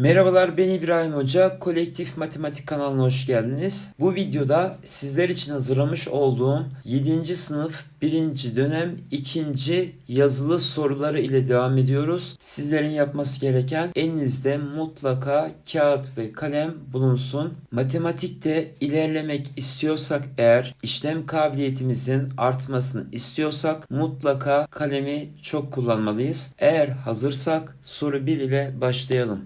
Merhabalar ben İbrahim Hoca. Kolektif Matematik kanalına hoş geldiniz. Bu videoda sizler için hazırlamış olduğum 7. sınıf 1. dönem 2. yazılı soruları ile devam ediyoruz. Sizlerin yapması gereken elinizde mutlaka kağıt ve kalem bulunsun. Matematikte ilerlemek istiyorsak eğer işlem kabiliyetimizin artmasını istiyorsak mutlaka kalemi çok kullanmalıyız. Eğer hazırsak soru 1 ile başlayalım.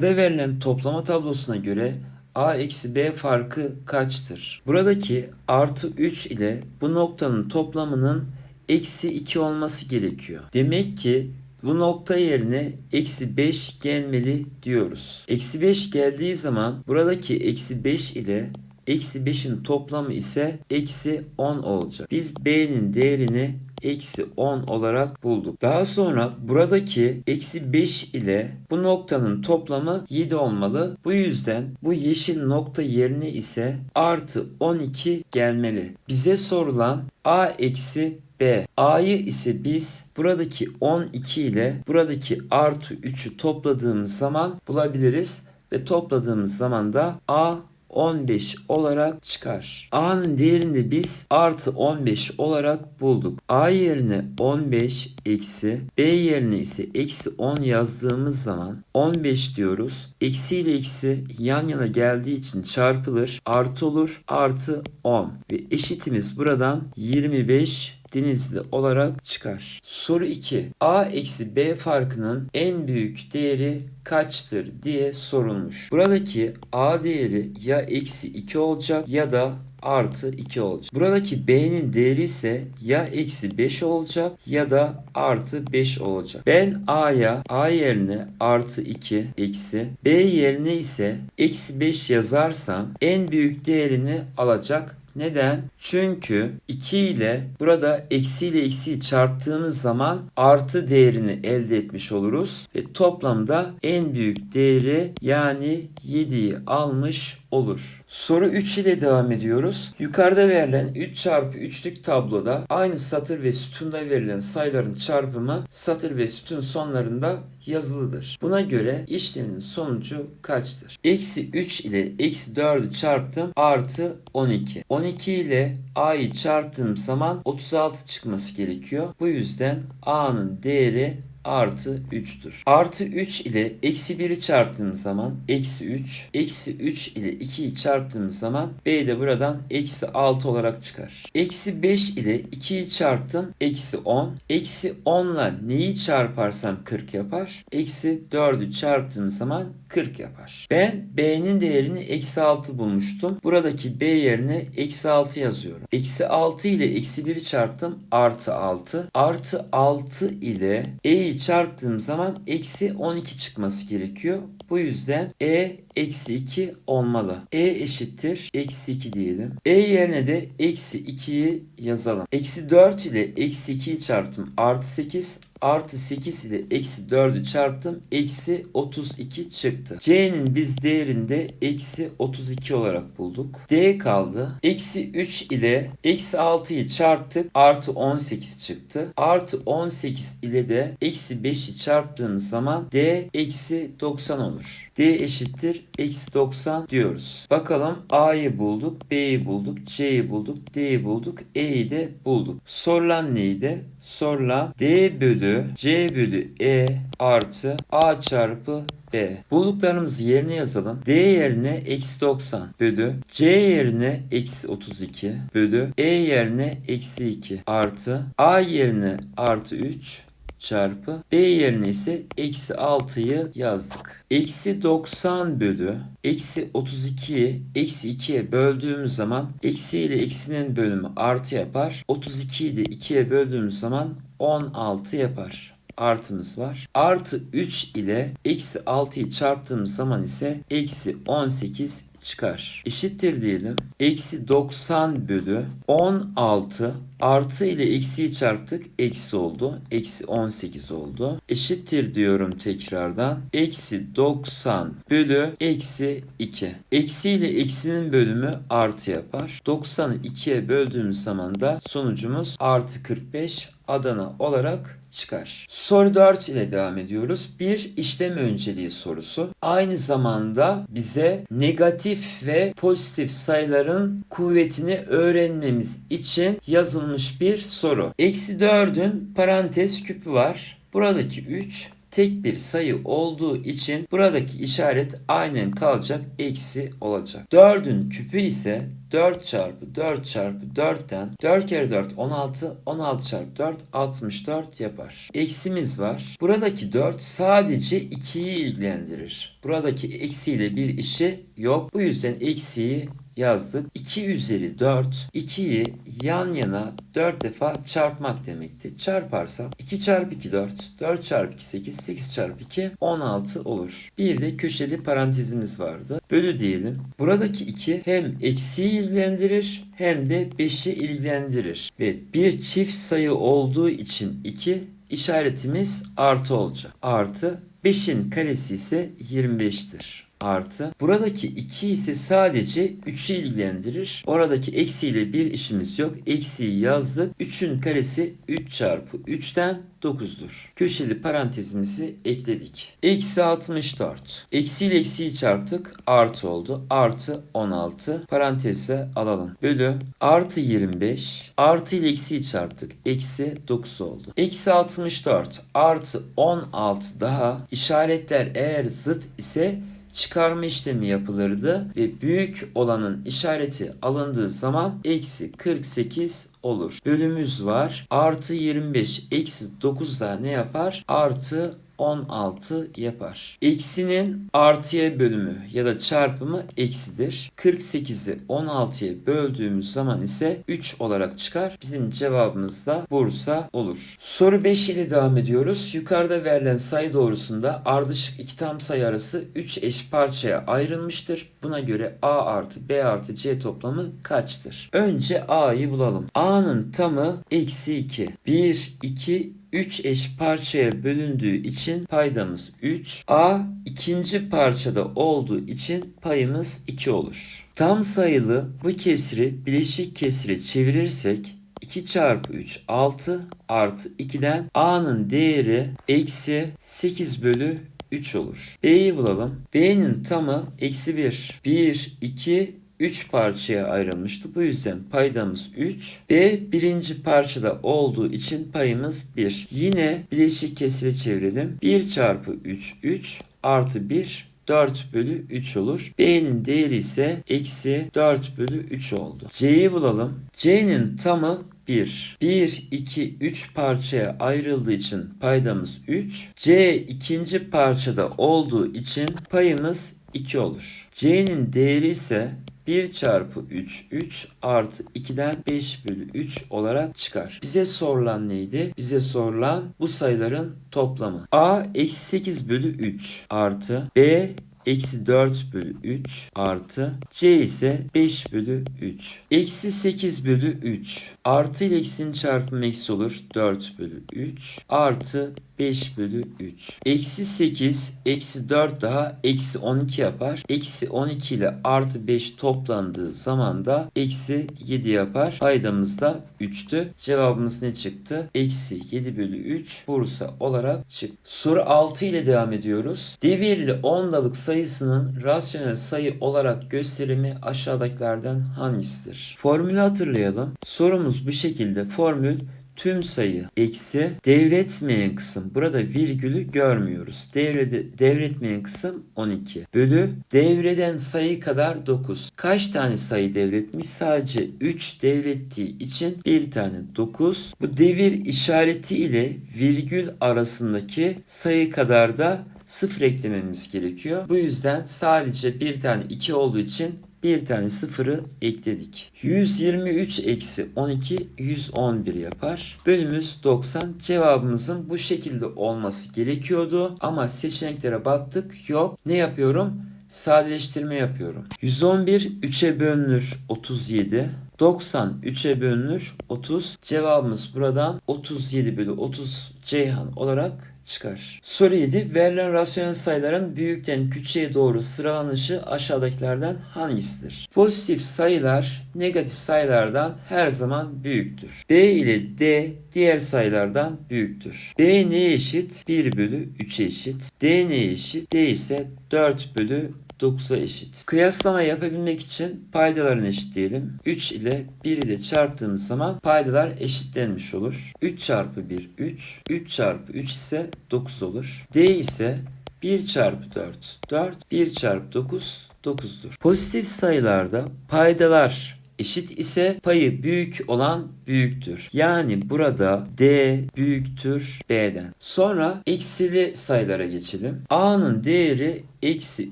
Yukarıda verilen toplama tablosuna göre a eksi b farkı kaçtır? Buradaki artı 3 ile bu noktanın toplamının eksi 2 olması gerekiyor. Demek ki bu nokta yerine eksi 5 gelmeli diyoruz. Eksi 5 geldiği zaman buradaki eksi 5 ile eksi 5'in toplamı ise eksi 10 olacak. Biz b'nin değerini eksi 10 olarak bulduk. Daha sonra buradaki eksi 5 ile bu noktanın toplamı 7 olmalı. Bu yüzden bu yeşil nokta yerine ise artı 12 gelmeli. Bize sorulan a eksi B. A'yı ise biz buradaki 12 ile buradaki artı 3'ü topladığımız zaman bulabiliriz. Ve topladığımız zaman da A 15 olarak çıkar. A'nın değerini biz artı 15 olarak bulduk. A yerine 15 eksi B yerine ise eksi 10 yazdığımız zaman 15 diyoruz. Eksi ile eksi yan yana geldiği için çarpılır. Artı olur. Artı 10. Ve eşitimiz buradan 25 Denizli olarak çıkar. Soru 2. A eksi B farkının en büyük değeri kaçtır diye sorulmuş. Buradaki A değeri ya eksi 2 olacak ya da artı 2 olacak. Buradaki B'nin değeri ise ya eksi 5 olacak ya da artı 5 olacak. Ben A'ya A yerine artı 2 eksi B yerine ise eksi 5 yazarsam en büyük değerini alacak neden? Çünkü 2 ile burada eksi ile eksiyi çarptığımız zaman artı değerini elde etmiş oluruz. Ve toplamda en büyük değeri yani 7'yi almış olur. Soru 3 ile devam ediyoruz. Yukarıda verilen 3 çarpı 3'lük tabloda aynı satır ve sütunda verilen sayıların çarpımı satır ve sütun sonlarında yazılıdır. Buna göre işlemin sonucu kaçtır? Eksi 3 ile eksi 4'ü çarptım artı 12. 12 ile a'yı çarptığım zaman 36 çıkması gerekiyor. Bu yüzden a'nın değeri artı 3'tür. Artı 3 ile eksi 1'i çarptığımız zaman eksi 3. Eksi 3 ile 2'yi çarptığımız zaman b de buradan eksi 6 olarak çıkar. Eksi 5 ile 2'yi çarptım. Eksi 10. Eksi 10 ile neyi çarparsam 40 yapar. Eksi 4'ü çarptığım zaman 40 yapar. Ben b'nin değerini eksi 6 bulmuştum. Buradaki b yerine eksi 6 yazıyorum. Eksi 6 ile eksi 1'i çarptım. Artı 6. Artı 6 ile e'yi çarptığım zaman eksi 12 çıkması gerekiyor. Bu yüzden e eksi 2 olmalı. E eşittir eksi 2 diyelim. E yerine de eksi 2'yi yazalım. Eksi 4 ile eksi 2'yi çarptım. Artı 8 artı 8 ile eksi 4'ü çarptım. Eksi 32 çıktı. C'nin biz değerinde eksi 32 olarak bulduk. D kaldı. Eksi 3 ile eksi 6'yı çarptık. Artı 18 çıktı. Artı 18 ile de eksi 5'i çarptığımız zaman D eksi 90 olur. D eşittir eksi 90 diyoruz. Bakalım A'yı bulduk, B'yi bulduk, C'yi bulduk, D'yi bulduk, E'yi de bulduk. Sorulan neydi? Sorulan D bölü C bölü E artı A çarpı B. Bulduklarımızı yerine yazalım. D yerine eksi 90 bölü C yerine eksi 32 bölü E yerine eksi 2 artı A yerine artı 3 çarpı B yerine ise eksi 6'yı yazdık. Eksi 90 bölü eksi 32'yi eksi 2'ye böldüğümüz zaman eksi ile eksinin bölümü artı yapar. 32'yi de 2'ye böldüğümüz zaman 16 yapar artımız var. Artı 3 ile eksi 6'yı çarptığımız zaman ise eksi 18 çıkar. Eşittir diyelim. Eksi 90 bölü 16 artı ile eksiyi çarptık. Eksi oldu. Eksi 18 oldu. Eşittir diyorum tekrardan. Eksi 90 bölü eksi 2. Eksi ile eksinin bölümü artı yapar. 90'ı 2'ye böldüğümüz zaman da sonucumuz artı 45 Adana olarak çıkar. Soru 4 ile devam ediyoruz. Bir işlem önceliği sorusu. Aynı zamanda bize negatif ve pozitif sayıların kuvvetini öğrenmemiz için yazılmış bir soru. Eksi 4'ün parantez küpü var. Buradaki 3 tek bir sayı olduğu için buradaki işaret aynen kalacak eksi olacak. 4'ün küpü ise 4 çarpı 4 çarpı 4'ten 4 kere 4 16 16 çarpı 4 64 yapar. Eksimiz var. Buradaki 4 sadece 2'yi ilgilendirir. Buradaki eksiyle bir işi yok. Bu yüzden eksiyi yazdık. 2 üzeri 4. 2'yi yan yana 4 defa çarpmak demekti. Çarparsam 2 çarpı 2 4. 4 çarpı 2 8. 8 çarpı 2 16 olur. Bir de köşeli parantezimiz vardı. Bölü diyelim. Buradaki 2 hem eksiyi ilgilendirir hem de 5'i ilgilendirir. Ve bir çift sayı olduğu için 2 işaretimiz artı olacak. Artı 5'in karesi ise 25'tir artı. Buradaki 2 ise sadece 3'ü ilgilendirir. Oradaki eksiyle bir işimiz yok. Eksiyi yazdık. 3'ün karesi 3 çarpı 3'ten 9'dur. Köşeli parantezimizi ekledik. Eksi 64. Eksi ile eksiyi çarptık. Artı oldu. Artı 16. Paranteze alalım. Bölü. Artı 25. Artı ile eksiyi çarptık. Eksi 9 oldu. Eksi 64. Artı 16 daha. İşaretler eğer zıt ise çıkarma işlemi yapılırdı ve büyük olanın işareti alındığı zaman eksi 48 olur. Bölümümüz var. Artı 25 eksi 9 da ne yapar? Artı 16 yapar. Eksinin artıya bölümü ya da çarpımı eksidir. 48'i 16'ya böldüğümüz zaman ise 3 olarak çıkar. Bizim cevabımız da Bursa olur. Soru 5 ile devam ediyoruz. Yukarıda verilen sayı doğrusunda ardışık iki tam sayı arası 3 eş parçaya ayrılmıştır. Buna göre A artı B artı C toplamı kaçtır? Önce A'yı bulalım. A'nın tamı eksi 2. 1, 2, 3 eş parçaya bölündüğü için paydamız 3. A ikinci parçada olduğu için payımız 2 olur. Tam sayılı bu kesri bileşik kesire çevirirsek 2 çarpı 3 6 artı 2'den A'nın değeri eksi 8 bölü 3 olur. B'yi bulalım. B'nin tamı eksi 1. 1, 2, 3 parçaya ayrılmıştı. Bu yüzden paydamız 3. B birinci parçada olduğu için payımız 1. Yine bileşik kesire çevirelim. 1 çarpı 3 3 artı 1 4 bölü 3 olur. B'nin değeri ise eksi 4 bölü 3 oldu. C'yi bulalım. C'nin tamı 1. 1, 2, 3 parçaya ayrıldığı için paydamız 3. C ikinci parçada olduğu için payımız 2 olur. C'nin değeri ise 1 çarpı 3 3 artı 2'den 5 bölü 3 olarak çıkar. Bize sorulan neydi? Bize sorulan bu sayıların toplamı. A eksi 8 bölü 3 artı B eksi 4 bölü 3 artı C ise 5 bölü 3. Eksi 8 bölü 3 artı ile eksinin çarpımı eksi olur 4 bölü 3 artı 5 bölü 3. Eksi 8, eksi 4 daha eksi 12 yapar. Eksi 12 ile artı 5 toplandığı zaman da eksi 7 yapar. Paydamız da 3'tü. Cevabımız ne çıktı? Eksi 7 bölü 3 Bursa olarak çıktı. Soru 6 ile devam ediyoruz. Devirli ondalık sayısının rasyonel sayı olarak gösterimi aşağıdakilerden hangisidir? Formülü hatırlayalım. Sorumuz bu şekilde. Formül tüm sayı eksi devretmeyen kısım burada virgülü görmüyoruz. Devrede, devretmeyen kısım 12 bölü devreden sayı kadar 9. Kaç tane sayı devretmiş? Sadece 3 devrettiği için bir tane 9. Bu devir işareti ile virgül arasındaki sayı kadar da sıfır eklememiz gerekiyor. Bu yüzden sadece bir tane 2 olduğu için bir tane sıfırı ekledik. 123 eksi 12 111 yapar. Bölümümüz 90. Cevabımızın bu şekilde olması gerekiyordu. Ama seçeneklere baktık yok. Ne yapıyorum? sadeleştirme yapıyorum. 111 3'e bölünür 37. 90 3'e bölünür 30. Cevabımız buradan 37 bölü 30 Ceyhan olarak çıkar. Soru 7. Verilen rasyonel sayıların büyükten küçüğe doğru sıralanışı aşağıdakilerden hangisidir? Pozitif sayılar negatif sayılardan her zaman büyüktür. B ile D diğer sayılardan büyüktür. B neye eşit? 1 bölü 3'e eşit. D neye eşit? D ise 4 bölü 9'a eşit. Kıyaslama yapabilmek için paydalarını eşitleyelim. 3 ile 1 ile çarptığımız zaman paydalar eşitlenmiş olur. 3 çarpı 1 3, 3 çarpı 3 ise 9 olur. D ise 1 çarpı 4 4, 1 çarpı 9 9'dur. Pozitif sayılarda paydalar eşit ise payı büyük olan büyüktür. Yani burada D büyüktür B'den. Sonra eksili sayılara geçelim. A'nın değeri eksi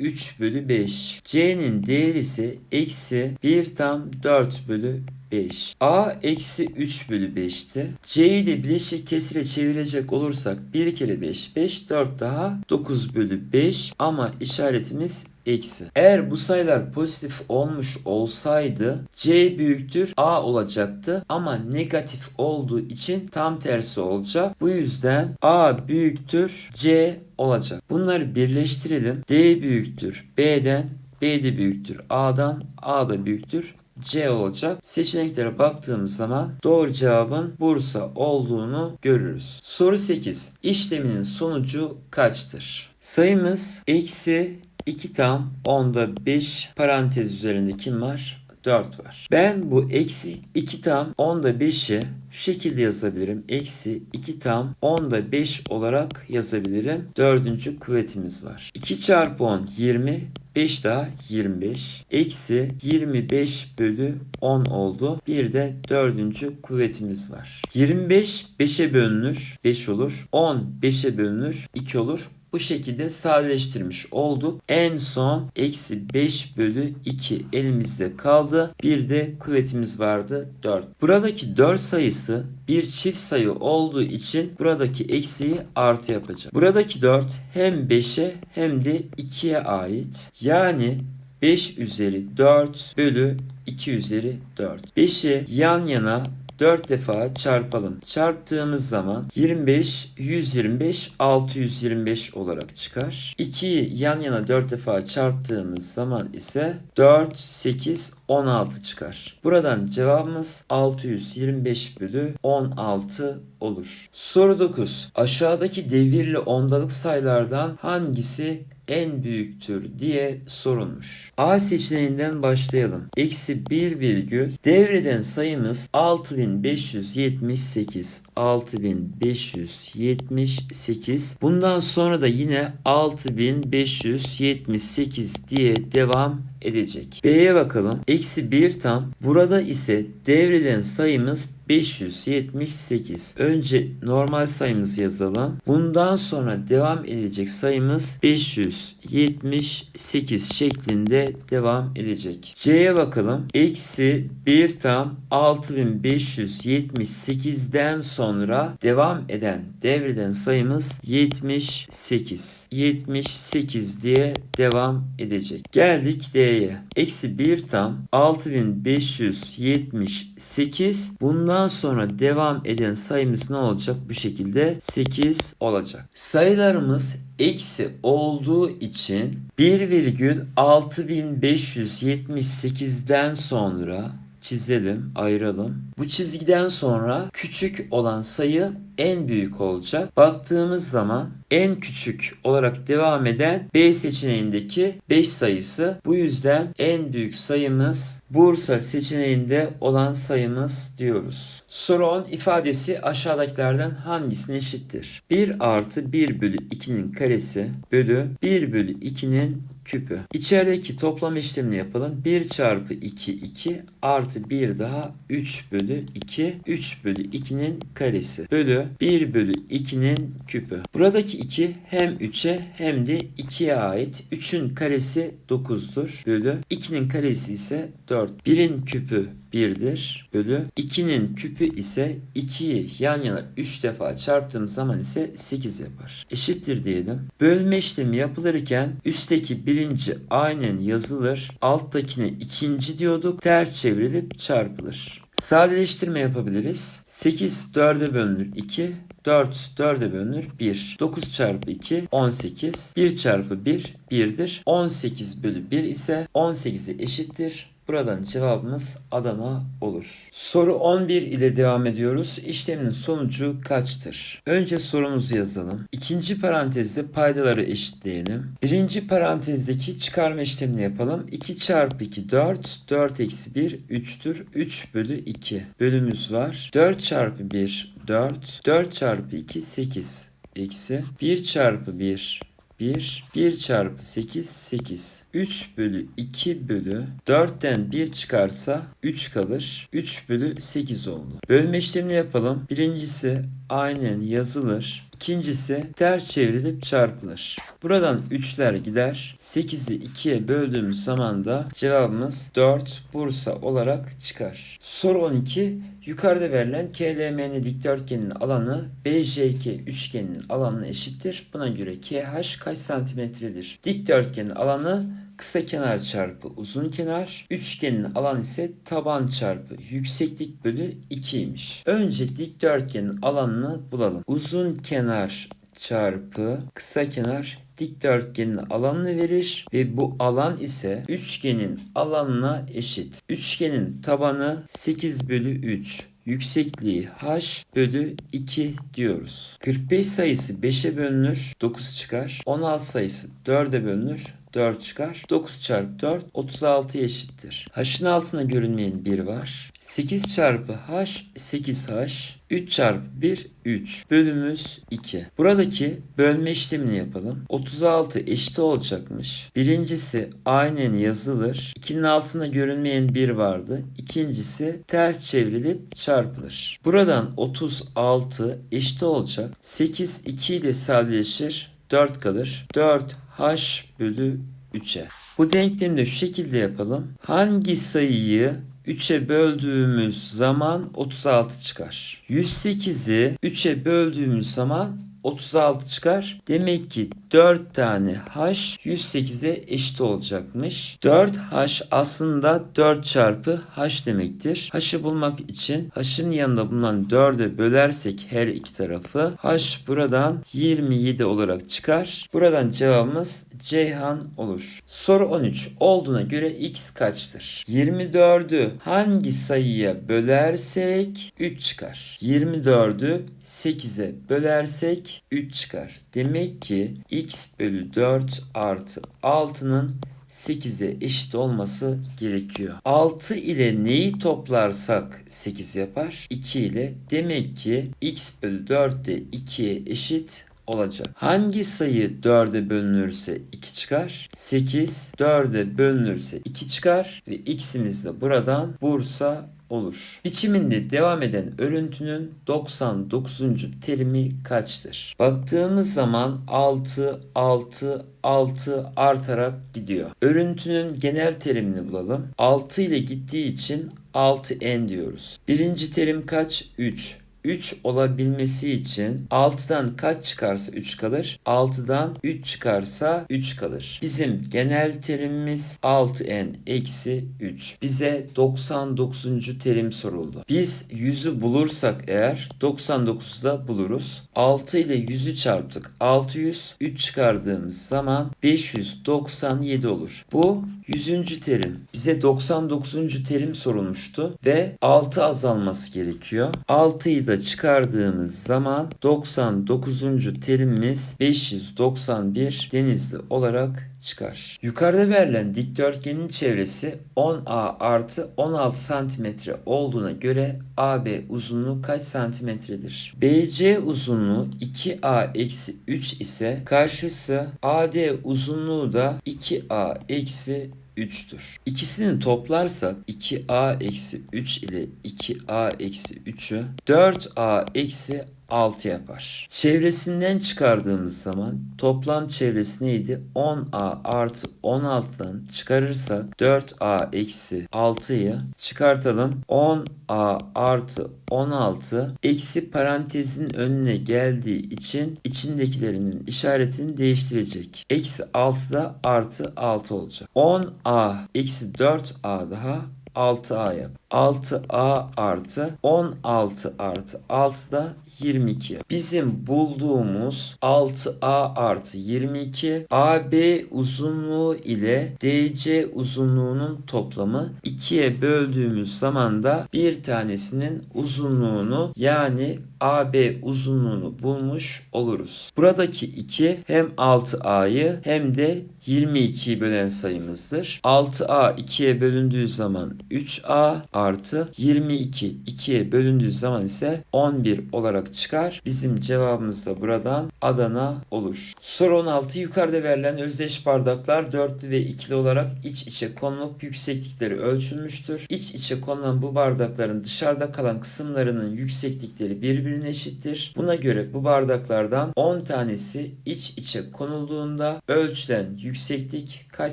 3 bölü 5. C'nin değeri ise eksi 1 tam 4 bölü 5. A eksi 3 bölü 5'ti. C'yi de bileşik kesire çevirecek olursak 1 kere 5 5 4 daha 9 bölü 5 ama işaretimiz eksi. Eğer bu sayılar pozitif olmuş olsaydı C büyüktür A olacaktı ama negatif olduğu için tam tersi olacak. Bu yüzden A büyüktür C olacak. Bunları birleştirelim. D büyüktür B'den B de büyüktür A'dan A da büyüktür C olacak. Seçeneklere baktığımız zaman doğru cevabın Bursa olduğunu görürüz. Soru 8. İşleminin sonucu kaçtır? Sayımız eksi 2 tam onda 5 parantez üzerinde kim var? 4 var. Ben bu eksi 2 tam onda 5'i şu şekilde yazabilirim. Eksi 2 tam onda 5 olarak yazabilirim. Dördüncü kuvvetimiz var. 2 çarpı 10 20 5 daha 25. Eksi 25 bölü 10 oldu. Bir de dördüncü kuvvetimiz var. 25 5'e bölünür 5 olur. 10 5'e bölünür 2 olur. Bu şekilde sadeleştirmiş olduk. En son eksi 5 bölü 2 elimizde kaldı. Bir de kuvvetimiz vardı 4. Buradaki 4 sayısı bir çift sayı olduğu için buradaki eksiği artı yapacak. Buradaki 4 hem 5'e hem de 2'ye ait. Yani 5 üzeri 4 bölü 2 üzeri 4. 5'i yan yana 4 defa çarpalım. Çarptığımız zaman 25, 125, 625 olarak çıkar. 2'yi yan yana 4 defa çarptığımız zaman ise 4, 8, 16 çıkar. Buradan cevabımız 625 bölü 16 olur. Soru 9. Aşağıdaki devirli ondalık sayılardan hangisi en büyüktür diye sorulmuş. A seçeneğinden başlayalım. Eksi 1 virgül devreden sayımız 6578 6578 bundan sonra da yine 6578 diye devam edecek. B'ye bakalım. Eksi 1 tam. Burada ise devreden sayımız 578. Önce normal sayımızı yazalım. Bundan sonra devam edecek sayımız 578 şeklinde devam edecek. C'ye bakalım. Eksi 1 tam 6578'den sonra devam eden devreden sayımız 78. 78 diye devam edecek. Geldik D'ye. Eksi 1 tam 6578 bundan sonra devam eden sayımız ne olacak? Bu şekilde 8 olacak. Sayılarımız eksi olduğu için 1,6578'den sonra çizelim, ayıralım. Bu çizgiden sonra küçük olan sayı en büyük olacak. Baktığımız zaman en küçük olarak devam eden B seçeneğindeki 5 sayısı. Bu yüzden en büyük sayımız Bursa seçeneğinde olan sayımız diyoruz. Soru 10 ifadesi aşağıdakilerden hangisine eşittir? 1 artı 1 bölü 2'nin karesi bölü 1 bölü 2'nin küpü. İçerideki toplam işlemini yapalım. 1 çarpı 2 2 artı 1 daha 3 bölü 2 3 bölü 2'nin karesi bölü 1 bölü 2'nin küpü. Buradaki 2 hem 3'e hem de 2'ye ait. 3'ün karesi 9'dur bölü 2'nin karesi ise 4. 1'in küpü 1'dir bölü 2'nin küpü ise 2'yi yan yana 3 defa çarptığım zaman ise 8 yapar. Eşittir diyelim. Bölme işlemi yapılırken üstteki birinci aynen yazılır. Alttakine ikinci diyorduk. Ters çevrilip çarpılır. Sadeleştirme yapabiliriz. 8 4'e bölünür 2. 4 4'e bölünür 1. 9 çarpı 2 18. 1 çarpı 1 1'dir. 18 bölü 1 ise 18'e eşittir. Buradan cevabımız Adana olur. Soru 11 ile devam ediyoruz. İşlemin sonucu kaçtır? Önce sorumuzu yazalım. İkinci parantezde paydaları eşitleyelim. Birinci parantezdeki çıkarma işlemini yapalım. 2 çarpı 2 4. 4 eksi 1 3'tür. 3 bölü 2. Bölümümüz var. 4 çarpı 1 4. 4 çarpı 2 8. Eksi 1 çarpı 1 1, 1 çarpı 8, 8. 3 bölü 2 bölü 4'ten 1 çıkarsa 3 kalır. 3 bölü 8 oldu. Bölme işlemini yapalım. Birincisi aynen yazılır. İkincisi ters çevrilip çarpılır. Buradan 3'ler gider. 8'i 2'ye böldüğümüz zaman da cevabımız 4 Bursa olarak çıkar. Soru 12. Yukarıda verilen KLMN dikdörtgenin alanı BJK üçgeninin alanına eşittir. Buna göre KH kaç santimetredir? Dikdörtgenin alanı kısa kenar çarpı uzun kenar. Üçgenin alanı ise taban çarpı yükseklik bölü 2'ymiş. Önce dikdörtgenin alanını bulalım. Uzun kenar çarpı kısa kenar dikdörtgenin alanını verir ve bu alan ise üçgenin alanına eşit. Üçgenin tabanı 8 bölü 3 yüksekliği h bölü 2 diyoruz. 45 sayısı 5'e bölünür 9 çıkar. 16 sayısı 4'e bölünür 4 çıkar. 9 çarpı 4 36 eşittir. H'ın altına görünmeyen 1 var. 8 çarpı h 8h 3 çarpı 1 3 bölümümüz 2. Buradaki bölme işlemini yapalım. 36 eşit olacakmış. Birincisi aynen yazılır. 2'nin altına görünmeyen 1 vardı. İkincisi ters çevrilip çarpılır. Buradan 36 eşit olacak. 8 2 ile sadeleşir. 4 kalır. 4 h bölü 3'e. Bu denklemi de şu şekilde yapalım. Hangi sayıyı 3'e böldüğümüz zaman 36 çıkar. 108'i 3'e böldüğümüz zaman 36 çıkar. Demek ki 4 tane h 108'e eşit olacakmış. 4h aslında 4 çarpı h demektir. h'ı bulmak için h'ın yanında bulunan 4'e bölersek her iki tarafı h buradan 27 olarak çıkar. Buradan cevabımız Ceyhan olur. Soru 13. Olduğuna göre x kaçtır? 24'ü hangi sayıya bölersek 3 çıkar. 24'ü 8'e bölersek 3 çıkar. Demek ki x bölü 4 artı 6'nın 8'e eşit olması gerekiyor. 6 ile neyi toplarsak 8 yapar? 2 ile. Demek ki x bölü 4 de 2'ye eşit olacak. Hangi sayı 4'e bölünürse 2 çıkar? 8 4'e bölünürse 2 çıkar ve x'imiz de buradan Bursa olur. Biçiminde devam eden örüntünün 99. terimi kaçtır? Baktığımız zaman 6 6 6 artarak gidiyor. Örüntünün genel terimini bulalım. 6 ile gittiği için 6n diyoruz. Birinci terim kaç? 3. 3 olabilmesi için 6'dan kaç çıkarsa 3 kalır? 6'dan 3 çıkarsa 3 kalır. Bizim genel terimimiz 6n eksi 3. Bize 99. terim soruldu. Biz 100'ü bulursak eğer 99'u da buluruz. 6 ile 100'ü çarptık. 600. 3 çıkardığımız zaman 597 olur. Bu 100. terim. Bize 99. terim sorulmuştu ve 6 azalması gerekiyor. 6'yı da çıkardığımız zaman 99. terimimiz 591 denizli olarak çıkar. Yukarıda verilen dikdörtgenin çevresi 10A artı 16 santimetre olduğuna göre AB uzunluğu kaç santimetredir? BC uzunluğu 2A eksi 3 ise karşısı AD uzunluğu da 2A eksi 3'tür. İkisini toplarsak 2a eksi 3 ile 2a eksi 3'ü 4a eksi 6 yapar. Çevresinden çıkardığımız zaman toplam çevresi neydi? 10a artı 16'dan çıkarırsak 4a eksi 6'yı çıkartalım. 10a artı 16 eksi parantezin önüne geldiği için içindekilerinin işaretini değiştirecek. Eksi 6 da artı 6 olacak. 10a eksi 4a daha 6a yap. 6a artı 16 artı 6 da 22. Bizim bulduğumuz 6A artı 22 AB uzunluğu ile DC uzunluğunun toplamı 2'ye böldüğümüz zaman da bir tanesinin uzunluğunu yani AB uzunluğunu bulmuş oluruz. Buradaki 2 hem 6A'yı hem de 22'yi bölen sayımızdır. 6A 2'ye bölündüğü zaman 3A artı 22 2'ye bölündüğü zaman ise 11 olarak çıkar. Bizim cevabımız da buradan Adana olur. Soru 16 yukarıda verilen özdeş bardaklar dörtlü ve ikili olarak iç içe konulup yükseklikleri ölçülmüştür. İç içe konulan bu bardakların dışarıda kalan kısımlarının yükseklikleri birbirine eşittir. Buna göre bu bardaklardan 10 tanesi iç içe konulduğunda ölçülen yükseklik kaç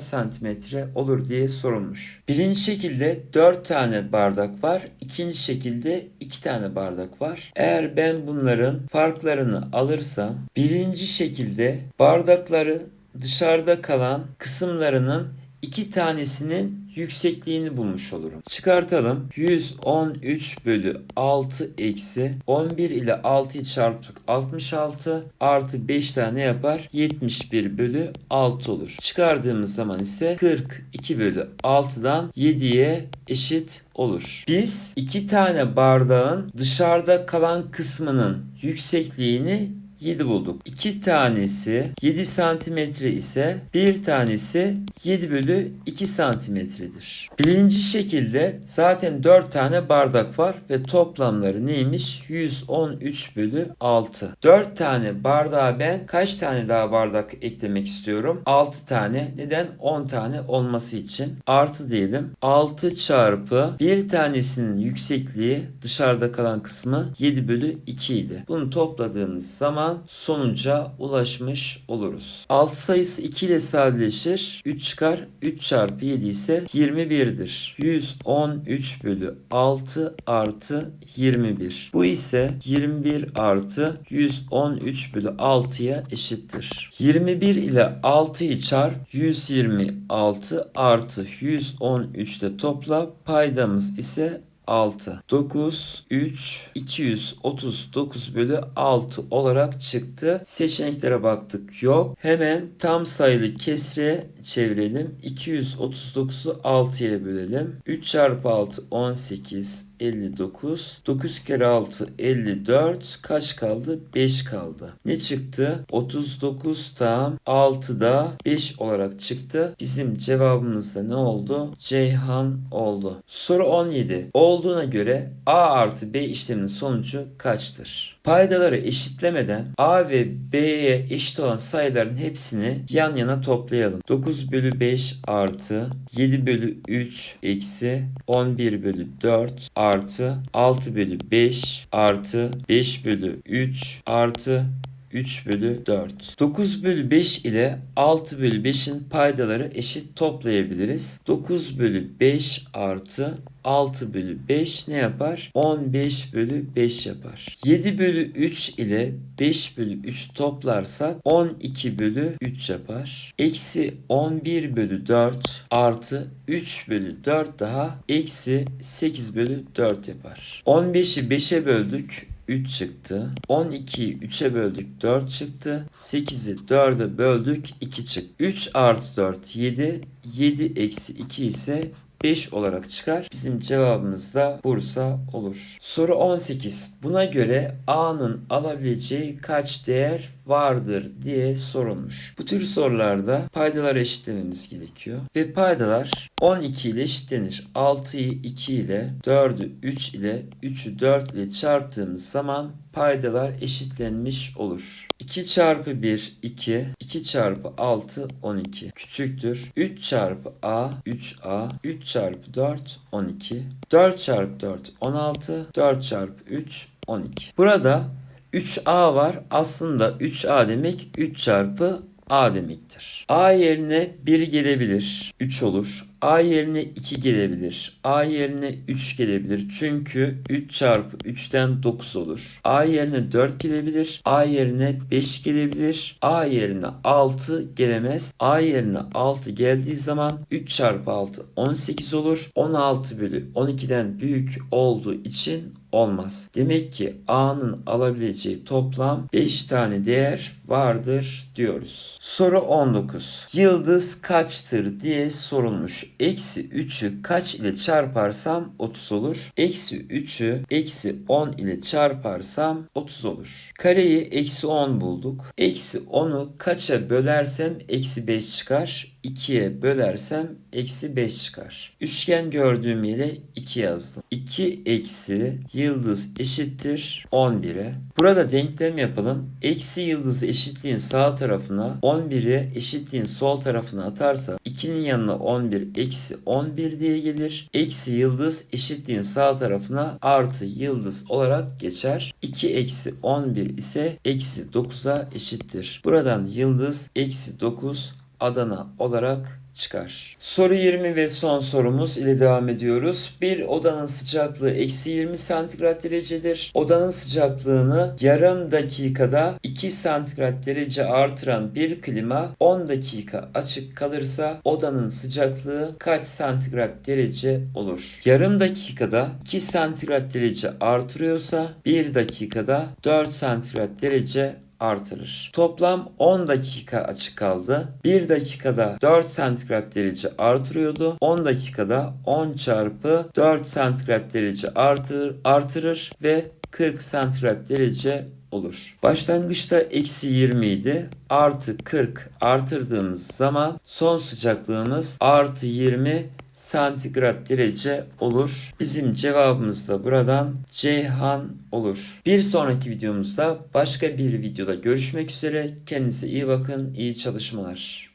santimetre olur diye sorulmuş. Birinci şekilde 4 tane bardak var. İkinci şekilde 2 tane bardak var. Eğer ben bunların farklarını alırsam birinci şekilde bardakları dışarıda kalan kısımlarının iki tanesinin yüksekliğini bulmuş olurum. Çıkartalım. 113 bölü 6 eksi 11 ile 6'yı çarptık 66 artı 5 tane yapar 71 bölü 6 olur. Çıkardığımız zaman ise 42 bölü 6'dan 7'ye eşit olur. Biz iki tane bardağın dışarıda kalan kısmının yüksekliğini 7 bulduk. 2 tanesi 7 santimetre ise bir tanesi 7 bölü 2 santimetredir. Birinci şekilde zaten 4 tane bardak var ve toplamları neymiş? 113 bölü 6. 4 tane bardağa ben kaç tane daha bardak eklemek istiyorum? 6 tane. Neden? 10 tane olması için. Artı diyelim. 6 çarpı bir tanesinin yüksekliği dışarıda kalan kısmı 7 bölü 2 idi. Bunu topladığımız zaman sonuca ulaşmış oluruz. 6 sayısı 2 ile sadeleşir. 3 çıkar. 3 çarpı 7 ise 21'dir. 113 bölü 6 artı 21. Bu ise 21 artı 113 bölü 6'ya eşittir. 21 ile 6'yı çarp 126 artı 113 de topla paydamız ise 6. 9, 3, 239 bölü 6 olarak çıktı. Seçeneklere baktık yok. Hemen tam sayılı kesre çevirelim. 239'u 6'ya bölelim. 3 çarpı 6 18 59. 9 kere 6 54. Kaç kaldı? 5 kaldı. Ne çıktı? 39 tam 6'da 5 olarak çıktı. Bizim cevabımız da ne oldu? Ceyhan oldu. Soru 17. Olduğuna göre A artı B işleminin sonucu kaçtır? Paydaları eşitlemeden A ve B'ye eşit olan sayıların hepsini yan yana toplayalım. 9 bölü 5 artı 7 bölü 3 eksi 11 bölü 4 artı 6 bölü 5 artı 5 bölü 3 artı 3 bölü 4. 9 bölü 5 ile 6 bölü 5'in paydaları eşit toplayabiliriz. 9 bölü 5 artı 6 bölü 5 ne yapar? 15 bölü 5 yapar. 7 bölü 3 ile 5 bölü 3 toplarsak 12 bölü 3 yapar. Eksi 11 bölü 4 artı 3 bölü 4 daha eksi 8 bölü 4 yapar. 15'i 5'e böldük. 3 çıktı. 12'yi 3'e böldük 4 çıktı. 8'i 4'e böldük 2 çıktı. 3 artı 4 7. 7 eksi 2 ise 5 olarak çıkar. Bizim cevabımız da Bursa olur. Soru 18. Buna göre A'nın alabileceği kaç değer vardır diye sorulmuş. Bu tür sorularda paydalar eşitlememiz gerekiyor. Ve paydalar 12 ile eşitlenir. 6'yı 2 ile 4'ü 3 ile 3'ü 4 ile çarptığımız zaman paydalar eşitlenmiş olur. 2 çarpı 1 2, 2 çarpı 6 12 küçüktür. 3 çarpı a 3a, 3 çarpı 4 12, 4 çarpı 4 16, 4 çarpı 3 12. Burada 3A var. Aslında 3A demek 3 çarpı A demektir. A yerine 1 gelebilir. 3 olur. A yerine 2 gelebilir. A yerine 3 gelebilir. Çünkü 3 çarpı 3'ten 9 olur. A yerine 4 gelebilir. A yerine 5 gelebilir. A yerine 6 gelemez. A yerine 6 geldiği zaman 3 çarpı 6 18 olur. 16 bölü 12'den büyük olduğu için olmaz. Demek ki A'nın alabileceği toplam 5 tane değer vardır diyoruz. Soru 19. Yıldız kaçtır diye sorulmuş. Eksi 3'ü kaç ile çarparsam 30 olur. Eksi 3'ü eksi 10 ile çarparsam 30 olur. Kareyi eksi 10 bulduk. Eksi 10'u kaça bölersem eksi 5 çıkar. 2'ye bölersem eksi 5 çıkar. Üçgen gördüğüm yere 2 yazdım. 2 eksi yıldız eşittir 11'e. Burada denklem yapalım. Eksi yıldızı eşitliğin sağ tarafına 11'i eşitliğin sol tarafına atarsa 2'nin yanına 11 eksi 11 diye gelir. Eksi yıldız eşitliğin sağ tarafına artı yıldız olarak geçer. 2 eksi 11 ise eksi 9'a eşittir. Buradan yıldız eksi 9 Adana olarak çıkar. Soru 20 ve son sorumuz ile devam ediyoruz. Bir odanın sıcaklığı eksi 20 santigrat derecedir. Odanın sıcaklığını yarım dakikada 2 santigrat derece artıran bir klima 10 dakika açık kalırsa odanın sıcaklığı kaç santigrat derece olur? Yarım dakikada 2 santigrat derece artırıyorsa 1 dakikada 4 santigrat derece artırır. Toplam 10 dakika açık kaldı. 1 dakikada 4 santigrat derece artırıyordu. 10 dakikada 10 çarpı 4 santigrat derece artır, artırır ve 40 santigrat derece olur. Başlangıçta eksi 20 idi. Artı 40 artırdığımız zaman son sıcaklığımız artı 20 santigrat derece olur. Bizim cevabımız da buradan Ceyhan olur. Bir sonraki videomuzda başka bir videoda görüşmek üzere. Kendinize iyi bakın. iyi çalışmalar.